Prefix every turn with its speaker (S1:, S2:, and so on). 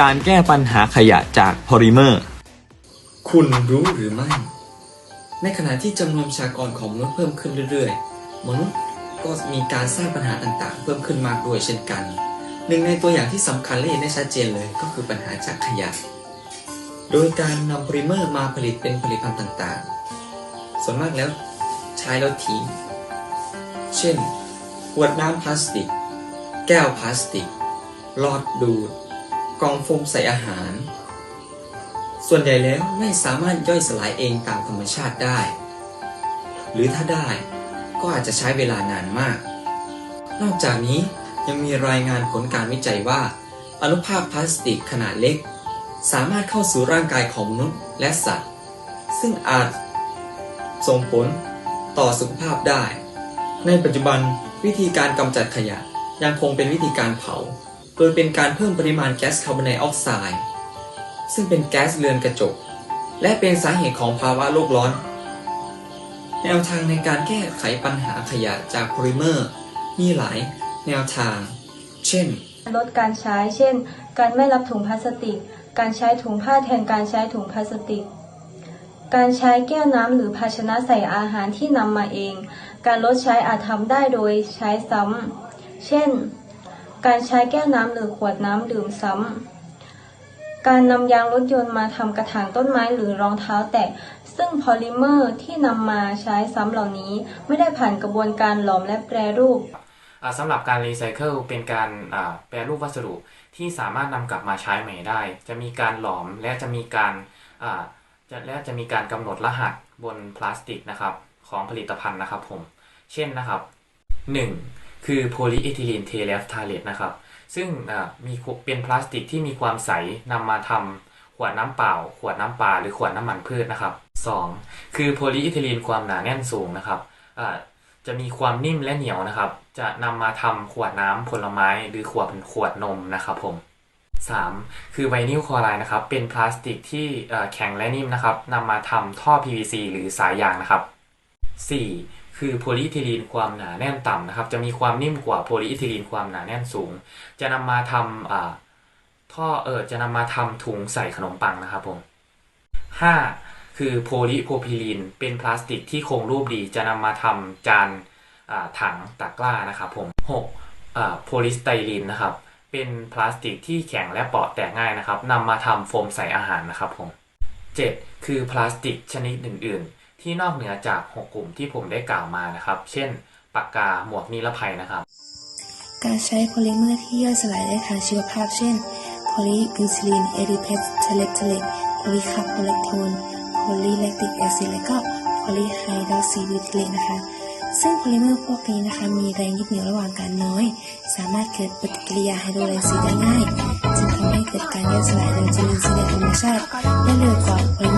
S1: การแก้ปัญหาขยะจากโพลิเมอร์
S2: คุณรู้หรือไม่ ในขณะที่จำนวนประชากรของมนุษย์เพิ่มขึ้นเรื่อยๆ มนุษย์ก็มีการสร้างปัญหาต่างๆ เพิ่มขึ้นมากด้วยเช่นกัน หนึ่งในตัวอย่างที่สำคัญและเห็นได้ชัดเจนเลยก็คือปัญหาจากขยะ โดยการนำโพลิเมอร์มาผลิตเป็นผลิตภัณฑ์ต่างๆ ส่วนมากแล้วใช้แล้วทิ้ง เช่น ขวดน้ำพลาสติก แก้วพลาสติก หลอดดูด กองโฟมใส่อาหาร ส่วนใหญ่แล้วไม่สามารถย่อยสลายเองตามธรรมชาติได้ หรือถ้าได้ก็อาจจะใช้เวลานานมาก นอกจากนี้ยังมีรายงานผลการวิจัยว่า อนุภาคพลาสติกขนาดเล็ก สามารถเข้าสู่ร่างกายของมนุษย์และสัตว์ ซึ่งอาจส่งผลต่อสุขภาพได้ ในปัจจุบันวิธีการกำจัดขยะยังคงเป็นวิธีการเผา โดยเป็นการเพิ่มปริมาณแก๊สคาร์บอนไดออกไซด์ซึ่งเป็นแก๊สเรือนกระจก และเป็นสาเหตุของภาวะโลกร้อน แนวทางในการแก้ไขปัญหาขยะจากโพลิเมอร์ มีหลายแนวทาง เช่น
S3: ลดการใช้ เช่น การไม่รับถุงพลาสติก การใช้ถุงผ้าแทนการใช้ถุงพลาสติก การใช้แก้วน้ำหรือภาชนะใส่อาหารที่นำมาเอง การลดใช้อาจทำได้โดยใช้ซ้ำ เช่น การใช้แก้วน้ำหรือขวดน้ำดื่มซ้ำ การนำยางรถยนต์มาทำกระถางต้นไม้หรือรองเท้าแตะ ซึ่งพอลิเมอร์ที่นำมาใช้ซ้ำเหล่านี้ ไม่ได้ผ่านกระบวนการหลอมและแปรรูป
S4: สำหรับการรีไซเคิลเป็นการแปรรูปวัสดุที่สามารถนำกลับมาใช้ใหม่ได้ จะมีการหลอมและจะมีการจะและจะมีการกำหนดรหัสบนพลาสติกนะครับของผลิตภัณฑ์นะครับผม เช่นนะครับ 1. คือโพลีเอทิลีนเทเลฟทาเลตนะครับ ซึ่งมีเป็นพลาสติกที่มีความใสนำมาทำขวดน้ำเปล่า ขวดน้ำปลาหรือขวดน้ำมันพืชนะครับ 2. คือโพลีเอทิลีนความหนาแน่นสูงนะครับจะมีความนิ่มและเหนียวนะครับ จะนำมาทำขวดน้ำผลไม้หรือขวดขวดนมนะครับผม 3. คือไวนิลคลอไรด์นะครับ เป็นพลาสติกที่แข็งและนิ่มนะครับนำมาทำท่อ PVC หรือสายยางนะครับ 4. คือโพลีเอทิลีนความหนาแน่นต่ำนะครับ จะมีความนิ่มกว่าโพลีเอทิลีนความหนาแน่นสูง จะนำมาทำท่อเออจะนำมาทำถุงใส่ขนมปังนะครับผม 5. คือโพลีโพรพิลีนเป็นพลาสติกที่คงรูปดี จะนำมาทำจานถังตะกร้านะครับผม 6. อ่าโพลีสไตรีนนะครับ เป็นพลาสติกที่แข็งและเปราะแตกง่ายนะครับนำมาทำโฟมใส่อาหารนะครับผม 7. คือพลาสติกชนิดอื่นๆ ที่นอกเหนือจาก 6 กลุ่มที่ผมได้กล่าวมานะครับ เช่น ปากกาหมวกนิรภัยนะครับ
S5: การใช้โพลิเมอร์ที่ย่อยสลายได้ทางชีวภาพ เช่น โพลีบิวซิลิน เอดิเพสเทเลตเทเลตโพลีคาร์บโพเลโทน โพลีแลคติกแอซิดและก็โพลีไฮดรอกซีบิวติเลตนะคะ ซึ่งโพลิเมอร์พวกนี้นะคะ มีแรงยึดเหนี่ยวระหว่างกันน้อย สามารถเกิดปฏิกิริยาไฮโดรไลซิสได้ง่าย จึงทำให้เกิดการย่อยสลายโดยจุลินทรีย์ในธรรมชาติได้เร็วกว่าโพลิ